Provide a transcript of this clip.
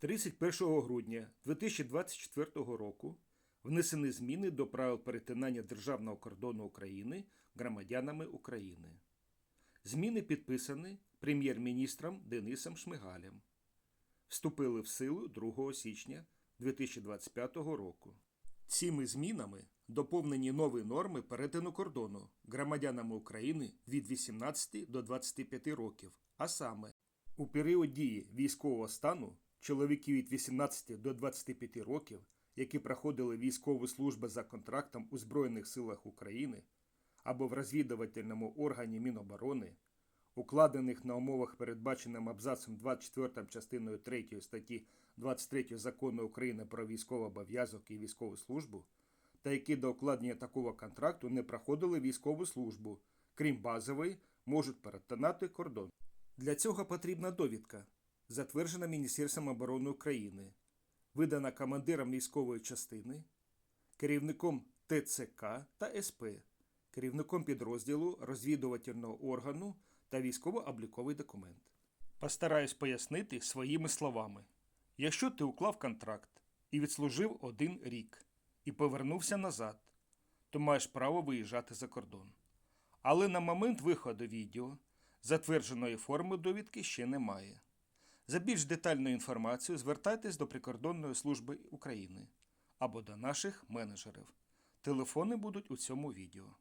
31 грудня 2024 року внесені зміни до правил перетинання державного кордону України громадянами України. Зміни підписані прем'єр-міністром Денисом Шмигалем. Вступили в силу 2 січня 2025 року. Цими змінами доповнені нові норми перетину кордону громадянами України від 18 до 25 років, а саме у період дії військового стану чоловіки від 18 до 25 років, які проходили військову службу за контрактом у Збройних силах України або в розвідувальному органі Міноборони, укладених на умовах, передбаченим абзацом 24 частиною 3 статті 23 Закону України про військовий обов'язок і військову службу, та які до укладення такого контракту не проходили військову службу, крім базової, можуть перетинати кордон. Для цього потрібна довідка, затверджена Міністерством оборони України, видана командиром військової частини, керівником ТЦК та СП, керівником підрозділу розвідувального органу та військово-обліковий документ. Постараюсь пояснити своїми словами. Якщо ти уклав контракт і відслужив один рік і повернувся назад, то маєш право виїжджати за кордон. Але на момент виходу відео затвердженої форми довідки ще немає. За більш детальною інформацією звертайтесь до Прикордонної служби України або до наших менеджерів. Телефони будуть у цьому відео.